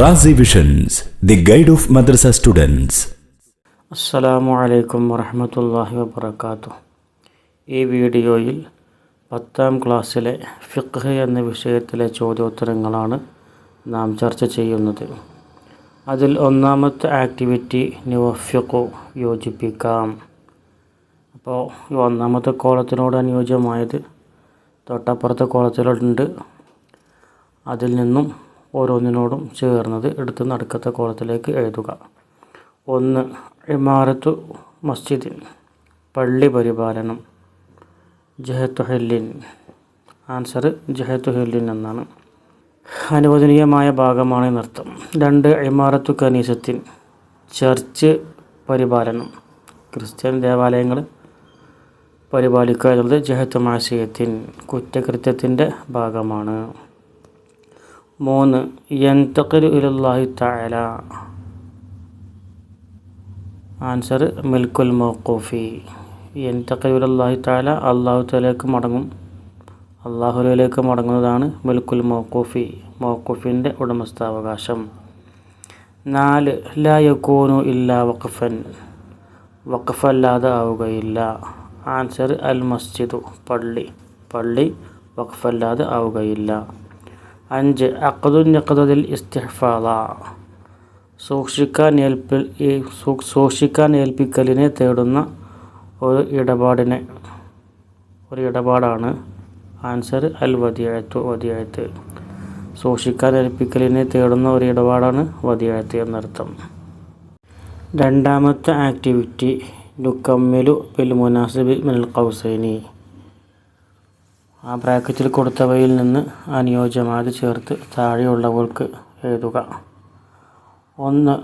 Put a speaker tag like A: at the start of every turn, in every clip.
A: Razi visions the guide of madrasa students
B: അസ്സലാമു അലൈക്കും വറഹമത്തല്ലാഹി വബർക്കാത്തു ഈ വീഡിയോയിൽ പത്താം ക്ലാസ്സിലെ ഫിഖ് എന്ന വിഷയത്തിലെ ചോദ്യോത്തരങ്ങളാണ് നാം ചർച്ച ചെയ്യുന്നത്. അതിൽ ഒന്നാമത്തെ ആക്ടിവിറ്റി നിവഫിഖു യോജിപ്പിക്കാം. അപ്പോൾ ഈ ഒന്നാമത്തെ കോളത്തിനോട് അനുയോജ്യമായത് തൊട്ടപ്പുറത്തെ കോളത്തിലുണ്ട്. അതിൽ നിന്നും ഓരോന്നിനോടും ചേർന്നത് എടുത്ത് നടുക്കത്തെ കോളത്തിലേക്ക് എഴുതുക. ഒന്ന് ഇമാരത്തു മസ്ജിദിൻ പള്ളി പരിപാലനം ജഹത്തു ഹെല്ലിൻ ആൻസർ ജഹത്തു ഹെല്ലിൻ എന്നാണ്. അനുവദനീയമായ ഭാഗമാണ് നൃത്തം. രണ്ട് ഇമാറത്തു കനീസത്തിൻ ചർച്ച് പരിപാലനം ക്രിസ്ത്യൻ ദേവാലയങ്ങൾ പരിപാലിക്കുക എന്നുള്ളത് ജഹത്തു മാസിയത്തിൻ കുറ്റകൃത്യത്തിന്റെ ഭാഗമാണ്. മൂന്ന് യന്തഖലു ഇലല്ലാഹി തആല. ആൻസർ മിൽക്കുൽ മൗഖൂഫി. യന്തഖലു ഇലല്ലാഹി തആല അള്ളാഹു മടങ്ങും. അള്ളാഹുലേക്ക് മടങ്ങുന്നതാണ് മിൽക്കുൽ മൗഖൂഫി മൗഖൂഫിന്റെ ഉടമസ്ഥാവകാശം. നാല് ലാ യക്കൂനു ഇല്ല വഖഫൻ. വഖഫല്ലാതെ ആവുകയില്ല. ആൻസർ അൽ മസ്ജിദു പള്ളി. പള്ളി വഖഫല്ലാതെ ആവുകയില്ല. അഞ്ച്. യഖദദിൽ ഇസ്തിഹ്ഫാദ. സൂക്ഷിക്കാൻ ഏൽപ്പി ഈ സൂക്ഷിക്കാൻ ഏൽപ്പിക്കലിനെ തേടുന്ന ഒരു ഇടപാടിനെ ഒരു ഇടപാടാണ് ആൻസർ അൽ വദിയഴത്ത് വതിയായത്ത് സൂക്ഷിക്കാൻ ഏൽപ്പിക്കലിനെ തേടുന്ന ഒരു ഇടപാടാണ് വതിയായത്ത് എന്നർത്ഥം. രണ്ടാമത്തെ ആക്ടിവിറ്റി നുക്കമ്മിലു ബിൽ മുനാസിബി മിനൽ കൗസൈനി ആ ബ്രാക്കറ്റിൽ കൊടുത്തവയിൽ നിന്ന് അനുയോജ്യമായത് ചേർത്ത് താഴെയുള്ളവർക്ക് എഴുതുക. ഒന്ന്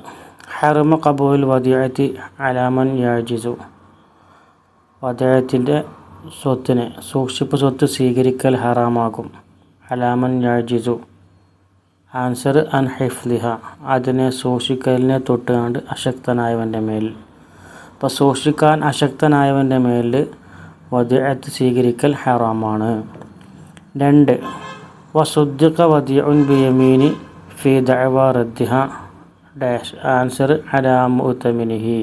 B: ഹറമ കബൂൽ വധയത്തി അലാമൻ യാജിസു. വധയത്തിന്റെ സ്വത്തിനെ സൂക്ഷിപ്പ് സ്വത്ത് സ്വീകരിക്കൽ ഹറാമാകും. അലാമൻ യാജിസു. ആൻസർ അൻ ഹൈഫ്ലിഹ. അതിനെ സൂക്ഷിക്കലിനെ തൊട്ടുകൊണ്ട് അശക്തനായവന്റെ മേൽ. അപ്പോൾ സൂക്ഷിക്കാൻ അശക്തനായവന്റെ മേൽ വദിയത്ത് സ്വീകരിക്കൽ ഹറാമാണ്. രണ്ട് വസുദ്ദിഖ ഉൻ ബിയമീനി ഫീ ദഅവ റദ്ദിഹ ഡാഷ് ആൻസർ അലാമു ഉത്തമിനിഹി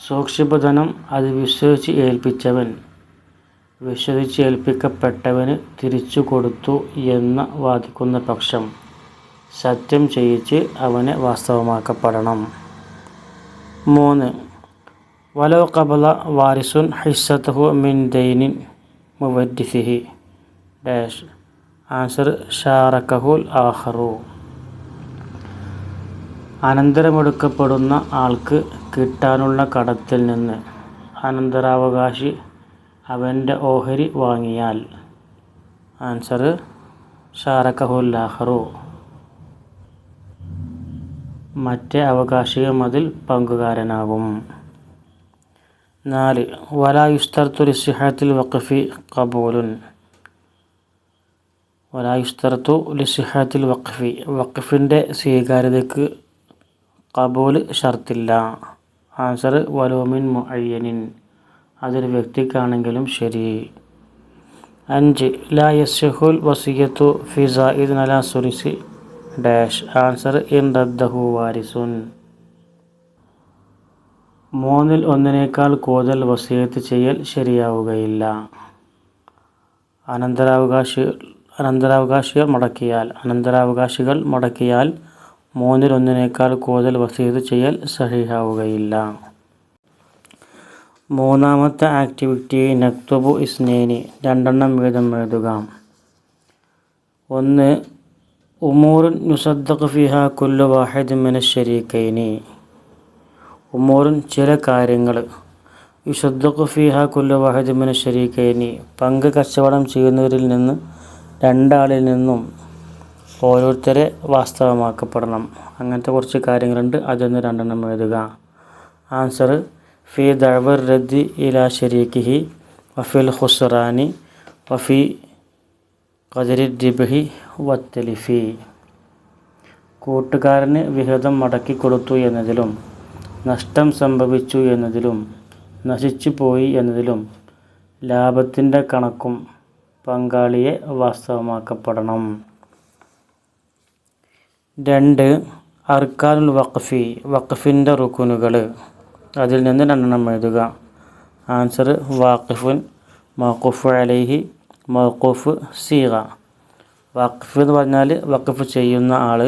B: സൂക്ഷിപധനം അത് വിശ്വസിച്ച് ഏൽപ്പിച്ചവൻ. വിശ്വസിച്ച് ഏൽപ്പിക്കപ്പെട്ടവന് തിരിച്ചു കൊടുത്തു എന്ന് വാദിക്കുന്ന പക്ഷം സത്യം ചെയ്യിച്ച് അവനെ വാസ്തവമാക്കപ്പെടണം. മൂന്ന് വലോ കബല വാരിസുൻ ഹിസ്സത്തഹു മിൻ ദൈനിൻ മുവദ്ദിസിഹി. ഡാഷ്. ആൻസർ ഷാറക്കഹുൽ ആഹറു അനന്തരമെടുക്കപ്പെടുന്ന ആൾക്ക് കിട്ടാനുള്ള കടത്തിൽ നിന്ന് അനന്തരാവകാശി അവന്റെ ഓഹരി വാങ്ങിയാൽ. ആൻസർ ഷാറക്കഹുൽ ആഹറു മറ്റേ അവകാശിയും അതിൽ പങ്കുകാരനാകും. നാല് വലായുസ്തർത്തു ലിസിഹത്തിൽ വഖഫി കബൂലുൻ വലായുസ്തർത്തു ലിസിഹത്തിൽ വഖഫി വഖഫിന്റെ സ്വീകാര്യതയ്ക്ക് കബൂൽ ഷർത്തില്ല. ആൻസർ വലോമിൻ മുഅയ്യനിൻ. അതൊരു വ്യക്തിക്കാണെങ്കിലും ശരി. അഞ്ച് ലാ യസ്ഹുൽ വസിയത്തു ഫിസ ഇദ്നല സുരിസി ഡാഷ്. ആൻസർ ഇൻ റദ്ദഹു വാരിസുൻ. മൂന്നിൽ ഒന്നിനേക്കാൾ കൂടുതൽ വസീയത്ത് ചെയ്യൽ ശരിയാവുകയില്ല. അനന്തരാവകാശി അനന്തരാവകാശികൾ മുടക്കിയാൽ അനന്തരാവകാശികൾ മുടക്കിയാൽ മൂന്നിൽ ഒന്നിനേക്കാൾ കൂടുതൽ വസീത് ചെയ്യൽ സഹിയാവുകയില്ല മൂന്നാമത്തെ ആക്ടിവിറ്റി നക്തുബു ഇസ്നേനി രണ്ടെണ്ണം വീതം എഴുതുക. ഒന്ന് ഉമൂറുൻ നുസദ്ദഖ് ഫിഹ കുല്ലു വാഹിദ് മിന ഉമൂറുൻ ചില കാര്യങ്ങൾ വിശുദ്ധ ഫിഹ കുല്ല വാഹിദ് മിന ശരീക്കൈനി പങ്ക് കച്ചവടം ചെയ്യുന്നവരിൽ നിന്ന് രണ്ടാളിൽ നിന്നും ഓരോരുത്തരെ വാസ്തവമാക്കപ്പെടണം. അങ്ങനത്തെ കുറച്ച് കാര്യങ്ങളുണ്ട്. അതൊന്ന് രണ്ടെണ്ണം എഴുതുക. ആൻസർ ഫി ദഴവർ റദ്ദി ഇലാ ഷെരീഖി വഫിൽ ഹുസ്റാനി വഫി കദരി ദിബി വത്തലിഫി കൂട്ടുകാരന് വിഹിതം മടക്കി കൊടുത്തു എന്നതിലും നഷ്ടം സംഭവിച്ചു എന്നതിലും നശിച്ചു പോയി എന്നതിലും ലാഭത്തിന്റെ കണക്കും പങ്കാളിയെ വാസ്തവമാക്കപ്പെടണം. രണ്ട് അർക്കാനുൽ വഖഫി വഖഫിന്റെ റുക്കുനുകൾ അതിൽ നിന്ന് രണ്ടെണ്ണം എഴുതുക. ആൻസർ വാഖിഫുൻ മൗഖുഫ് അലൈഹി മൗഖുഫ് സീറ വഖഫ് എന്ന് പറഞ്ഞാൽ വഖഫ് ചെയ്യുന്ന ആൾ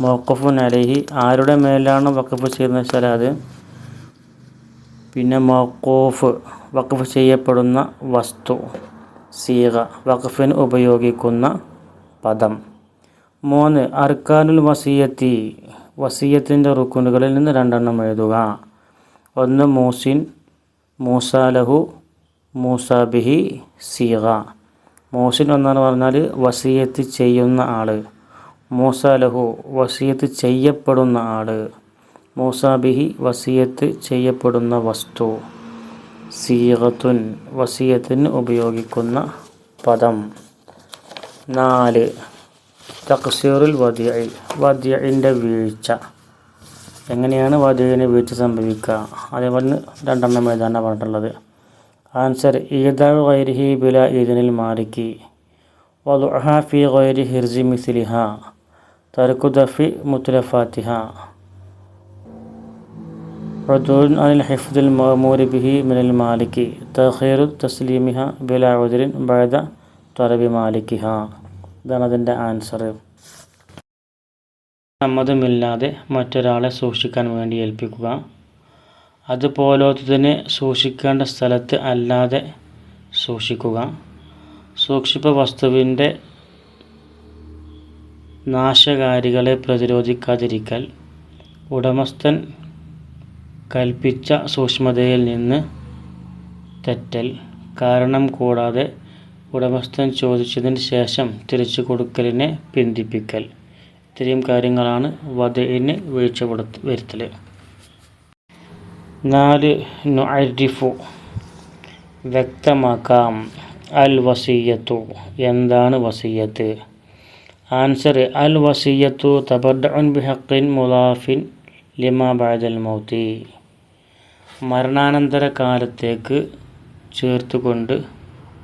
B: മൗഖഫുൻ അലഹി. ആരുടെ മേലാണ് വക്കഫ് ചെയ്യുന്നത് വെച്ചാൽ അത് പിന്നെ മോക്കോഫ് വക്കഫ് ചെയ്യപ്പെടുന്ന വസ്തു സീഗ വഖഫിന് ഉപയോഗിക്കുന്ന പദം. മൂന്ന് അർക്കാനുൽ വസീയത്തി വസീയത്തിന്റെ റുക്കുനുകളിൽ നിന്ന് രണ്ടെണ്ണം എഴുതുക. ഒന്ന് മൂസിൻ മൂസാലഹു മൂസാബിഹി സീഗ. മൂസിൻ ഒന്നാന്ന് പറഞ്ഞാൽ വസീയത്ത് ചെയ്യുന്ന ആൾ മൂസാലഹു വസീയത്ത് ചെയ്യപ്പെടുന്ന ആൾ മൂസാബിഹി വസീയത്ത് ചെയ്യപ്പെടുന്ന വസ്തു. സീറത്തുൻ വസീയത്തിന് ഉപയോഗിക്കുന്ന പദം. നാല്. തക്സീറുൽ വദിയ് വദിയന്റെ വീഴ്ച. എങ്ങനെയാണ് വധുവിന് വീഴ്ച സംഭവിക്കുക? അതേപോലെ രണ്ടെണ്ണം എഴുതാനാണ് പറഞ്ഞിട്ടുള്ളത്. ആൻസർ ഈദാവ് ഗൈരിഹി ബില ഈദിനിൽ മാലിക്കി. വലുഹ ഫി ഗൈരി ഹിർജി മിസ്ലിഹ. തർക്കുദഫി മുത്തലഫാത്തിഹ റദൂൻ അനിൽ ഇതാണ് ആൻസർ സമ്മതമില്ലാതെ മറ്റൊരാളെ സൂക്ഷിക്കാൻ വേണ്ടി ഏൽപ്പിക്കുക അതുപോലത്തതിനെ സൂക്ഷിക്കേണ്ട സ്ഥലത്ത് അല്ലാതെ സൂക്ഷിക്കുക സൂക്ഷിപ്പ വസ്തുവിന്റെ നാശകാരികളെ പ്രതിരോധിക്കാതിരിക്കൽ ഉടമസ്ഥൻ കൽപ്പിച്ച സൂക്ഷ്മതയിൽ നിന്ന് തെറ്റൽ. കാരണം കൂടാതെ ഉടമസ്ഥൻ ചോദിച്ചതിന് ശേഷം തിരിച്ചു കൊടുക്കലിനെ പിന്തിപ്പിക്കൽ. ഇത്രയും കാര്യങ്ങളാണ് വധയിന് വീഴ്ച വരുത്തൽ നാല് നുഅരിഫു. വ്യക്തമാക്കാം. അൽ വസീയത്തു. എന്താണ് വസീയത്ത്? ആൻസർ അൽ വസീയത്തു തബദ്ദുൻ ബിഹഖിൻ മുലാഫിൻ ലിമാ ബഅദൽ മൗത്തി മരണാനന്തര കാലത്തേക്ക് ചേർത്തുകൊണ്ട്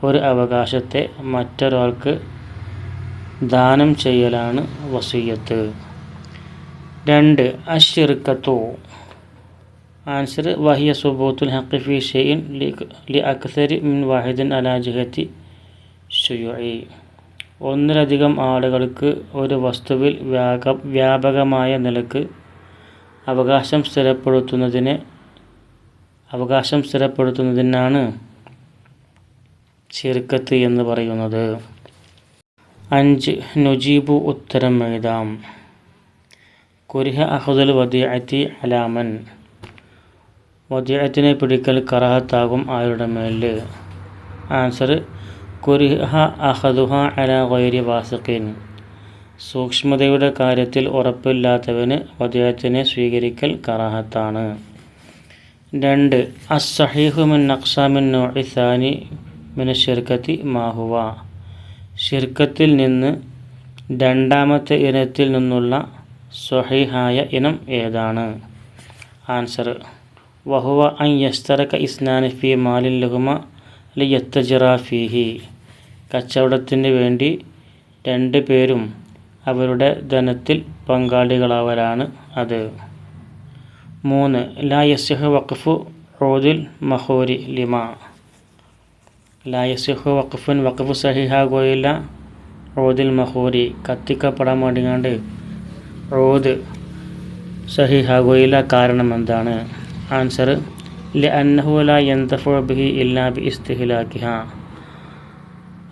B: ഒരു അവകാശത്തെ മറ്റൊരാൾക്ക് ദാനം ചെയ്യലാണ് വസീയത്ത്. രണ്ട് അഷിർക്കത്തു ആൻസർ വഹിയ സുബൂത്തുൽ ഫി ഷെയ്ൻ ലി അക്സരി മിൻ വാഹിദിൻ അലാ ജിഹത്തി ഷുയുഇ ഒന്നിലധികം ആളുകൾക്ക് ഒരു വസ്തുവിൽ വ്യാപകമായ നിലയ്ക്ക് അവകാശം സ്ഥിരപ്പെടുത്തുന്നതിന് അവകാശം സ്ഥിരപ്പെടുത്തുന്നതിനാണ് ചെറുക്കത്ത് എന്ന് പറയുന്നത്. അഞ്ച് നുജീബു ഉത്തരം എഴുതാം. കുരിഹ അഹുദൽ വദിയത്തി അലാമൻ. വദിയത്തിനെ പിടിക്കൽ കറാഹത്താകും ആരുടെ മേൽ ആൻസർ കുരിഹ അഹദുഹ അല ഗൈരി വാസിഖിൻ. സൂക്ഷ്മതയുടെ കാര്യത്തിൽ ഉറപ്പില്ലാത്തവന് വദിയത്തിനെ സ്വീകരിക്കൽ കറാഹത്താണ്. രണ്ട് അസ്സഹീഹു മിൻ നഖ്സാമിൻ നൗഇ സാനി മിന ഷിർക്കത്തി മാഹുവ ഷിർക്കത്തിൽ നിന്ന് രണ്ടാമത്തെ ഇനത്തിൽ നിന്നുള്ള സ്വഹീഹായ ഇനം ഏതാണ്? ആൻസർ വഹുവ അൻ യസ്തറക ഇസ്നാനി ഫി മാലിൻ ലഹുമ ലിയത്തജിറ ഫീഹി. കച്ചവടത്തിന് വേണ്ടി രണ്ട് പേരും അവരുടെ ധനത്തിൽ പങ്കാളികളാവരാണ് അത്. മൂന്ന് ലാ യസ്യഹ് വഖഫു റോദിൽ മഹോരി ലിമ. ലാ യസ്യഹ് വഖഫുൻ വഖഫ് സഹിഹാകുകയില്ല റോദിൽ മഹോരി. കത്തിക്കപ്പെടാൻ വേണ്ടിങ്ങാണ്ട് റോദ് സഹിഹാകുകയില്ല കാരണം എന്താണ്? ആൻസർ ബിഹി ഇല്ലാ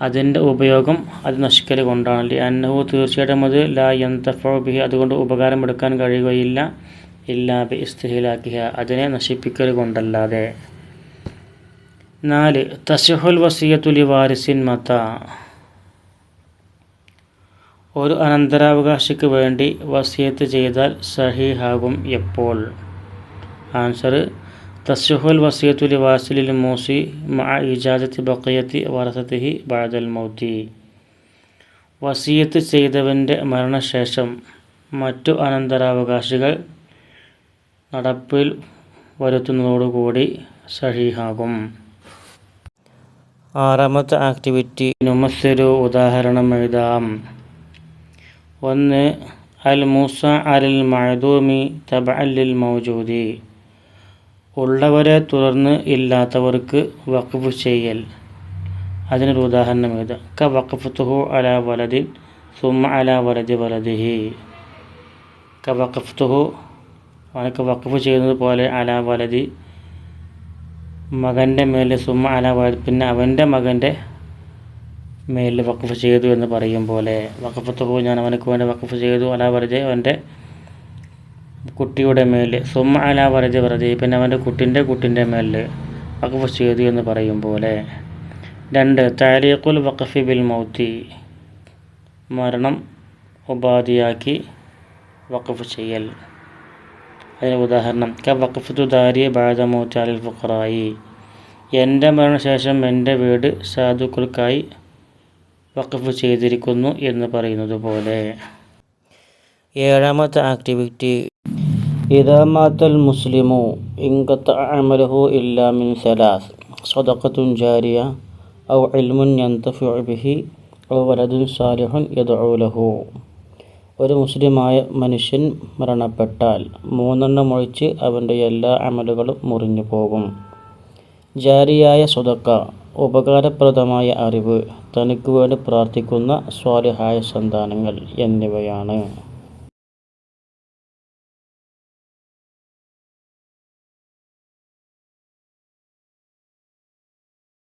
B: അതിന്റെ ഉപയോഗം അത് നശിക്കൽ കൊണ്ടാണ്. അന്നഹു തീർച്ചയായിട്ടും അത് ലാ യന്തഫോ ബിഹി അതുകൊണ്ട് ഉപകാരം എടുക്കാൻ കഴിയുകയില്ല. ഇല്ലാ ബി ഇസ്തിഹിലാക്കിഹ അതിനെ നശിപ്പിക്കൽ കൊണ്ടല്ലാതെ. നാല് തസ്ഹുൽ വസീയത്തുലി വാരിസിൻ മത. ഒരു അനന്തരാവകാശിക്ക് വേണ്ടി വസീയത്ത് ചെയ്താൽ സഹിഹാകും എപ്പോൾ? ആൻസർ തസ്ഹുൽ വസിയത്തുലി വാസിലിൽ മൂസി മഅ ഇജാദത്തി ബഖിയത്തി വറസത്തിഹി ബാദൽ മൗത്തി. വസിയത്ത് ചെയ്തവന്റെ മരണശേഷം മറ്റു അനന്തരാവകാശികൾ നടപ്പിൽ വരുത്തുന്നതോടുകൂടി സഹീഹാകും. ആറാമത്തെ ആക്ടിവിറ്റി നുമസ്സൊരു ഉദാഹരണം എഴുതാം. ഒന്ന് അൽ മൂസ അലിൽ തബ അല്ലിൽ മൗജൂദി. ഉള്ളവരെ തുടർന്ന് ഇല്ലാത്തവർക്ക് വഖഫ് ചെയ്യൽ. അതിനൊരു ഉദാഹരണം ഇത്. ക വഖഫ്തുഹു അല വലദിൻ സുമ അല വലതി വലദിഹി. ക വഖഫ്തുഹു അവനക്ക് വഖഫ് ചെയ്യുന്നത് പോലെ അല വലതി മകന്റെ മേലെ സുമ അല വലതി പിന്നെ അവന്റെ മകന്റെ മേലിൽ വഖഫ് ചെയ്തു എന്ന് പറയും പോലെ. വഖഫത്തുഹു ഞാൻ അവനക്ക് വേണ്ടി വഖഫ് ചെയ്തു അല വലതി അവന്റെ കുട്ടിയുടെ മേൽ സുമ അല വരജ വലതി പിന്നെ അവന്റെ കുട്ടിന്റെ കുട്ടിന്റെ മേൽ വഖഫ് ചെയ്തു എന്ന് പറയും പോലെ. രണ്ട് താരീഖുൽ വഖഫി ബിൽ മൗത്തി. മരണം ഉപാധിയാക്കി വഖഫ് ചെയ്യൽ. അതിന് ഉദാഹരണം ക വഖഫത്തു ദാരി ബാദ മൗത്താലിൽ ഫുഖറായി. എന്റെ മരണശേഷം എന്റെ വീട് സാധുക്കൾക്കായി വഖഫ് ചെയ്തിരിക്കുന്നു എന്ന് പറയുന്നത് പോലെ. ഏഴാമത്തെ ആക്ടിവിറ്റി ഇതാമാത്തൽ മുസ്ലിമു ഇങ്കത്ത അമലഹു ഇല്ലാ മിൻ സലാസ്. സ്വതക്കത്തുൻ ജാരിയ ഔ ഇൽമുൻ യന്തഫിഉ ബിഹി ഔ വലദുൻ സാലിഹുൻ യദൗലഹു ലഹു. ഒരു മുസ്ലിമായ മനുഷ്യൻ മരണപ്പെട്ടാൽ മൂന്നെണ്ണം ഒഴിച്ച് അവന്റെ എല്ലാ അമലുകളും മുറിഞ്ഞു പോകും. ജാരിയായ സ്വതക്ക ഉപകാരപ്രദമായ അറിവ് തനിക്ക് വേണ്ടി പ്രാർത്ഥിക്കുന്ന സ്വാലിഹായ സന്താനങ്ങൾ എന്നിവയാണ്.